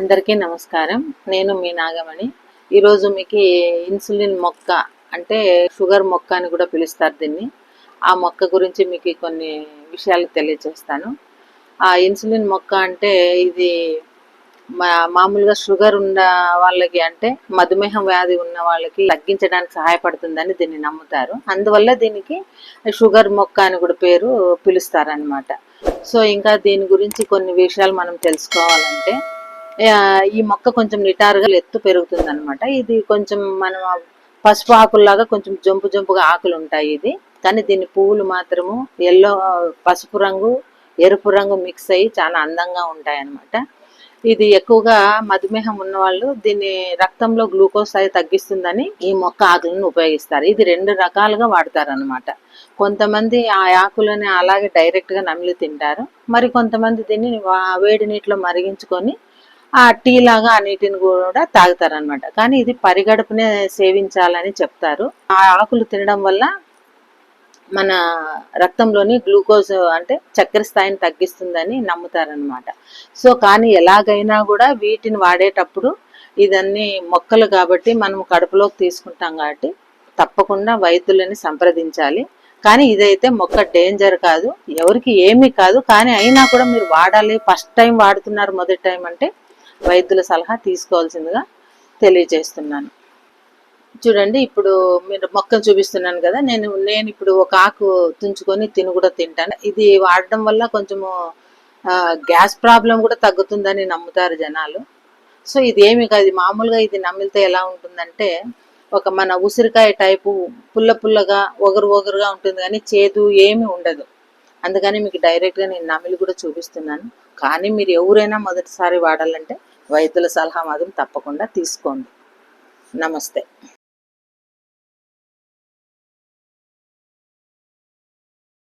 అందరికీ నమస్కారం. నేను మీ నాగమణి. ఈరోజు మీకు ఇన్సులిన్ మొక్క అంటే షుగర్ మొక్క అని కూడా పిలుస్తారు దీన్ని. ఆ మొక్క గురించి మీకు కొన్ని విషయాలు తెలియజేస్తాను. ఆ ఇన్సులిన్ మొక్క అంటే ఇది మా మామూలుగా షుగర్ ఉన్న వాళ్ళకి అంటే మధుమేహం వ్యాధి ఉన్న వాళ్ళకి తగ్గించడానికి సహాయపడుతుందని దీన్ని నమ్ముతారు. అందువల్ల దీనికి షుగర్ మొక్క అని కూడా పేరు పిలుస్తారనమాట సో ఇంకా దీని గురించి కొన్ని విషయాలు మనం తెలుసుకోవాలంటే ఈ మొక్క కొంచెం నిటారుగా ఎత్తు పెరుగుతుంది అనమాట ఇది కొంచెం మనం పసుపు ఆకుల్లాగా కొంచెం జంపు జంపుగా ఆకులు ఉంటాయి ఇది. కానీ దీని పువ్వులు మాత్రము ఎల్లో పసుపు రంగు ఎరుపు రంగు మిక్స్ అయ్యి చాలా అందంగా ఉంటాయి అన్నమాట ఇది ఎక్కువగా మధుమేహం ఉన్న వాళ్ళు దీన్ని రక్తంలో గ్లూకోజ్ అది తగ్గిస్తుందని ఈ మొక్క ఆకులను ఉపయోగిస్తారు. ఇది రెండు రకాలుగా వాడతారు అనమాట కొంతమంది ఆ ఆకులని అలాగే డైరెక్ట్గా నమిలి తింటారు. మరి కొంతమంది దీన్ని వేడి నీటిలో మరిగించుకొని ఆ టీ లాగా ఆ నీటిని కూడా తాగుతారనమాట కానీ ఇది పరిగడుపునే సేవించాలని చెప్తారు. ఆ ఆకులు తినడం వల్ల మన రక్తంలోని గ్లూకోజ్ అంటే చక్కెర స్థాయిని తగ్గిస్తుందని నమ్ముతారనమాట సో కానీ ఎలాగైనా కూడా వీటిని వాడేటప్పుడు ఇదన్నీ మొక్కలు కాబట్టి మనం కడుపులోకి తీసుకుంటాం కాబట్టి తప్పకుండా వైద్యులని సంప్రదించాలి. కానీ ఇదైతే మొక్క డేంజర్ కాదు. ఎవరికి ఏమీ కాదు. కానీ అయినా కూడా మీరు వాడాలి. ఫస్ట్ టైం వాడుతున్నారు మొదటి టైం అంటే వైద్యుల సలహా తీసుకోవాల్సిందిగా తెలియజేస్తున్నాను. చూడండి ఇప్పుడు మీరు మొక్కను చూపిస్తున్నాను కదా నేను నేను ఇప్పుడు ఒక ఆకు తుంచుకొని తిని కూడా తింటాను. ఇది వాడడం వల్ల కొంచెము గ్యాస్ ప్రాబ్లం కూడా తగ్గుతుందని నమ్ముతారు జనాలు. సో ఇది ఏమి కాదు మామూలుగా ఇది నమ్మితే ఎలా ఉంటుందంటే ఒక మన ఉసిరికాయ టైపు పుల్ల పుల్లగా ఒగరు ఒగరుగా ఉంటుంది కానీ చేదు ఏమీ ఉండదు. అందుకని మీకు డైరెక్ట్గా నేను నమిలి కూడా చూపిస్తున్నాను. కానీ మీరు ఎవరైనా మొదటిసారి వాడాలంటే వైద్యుల సలహా మాత్రం తప్పకుండా తీసుకోండి. నమస్తే.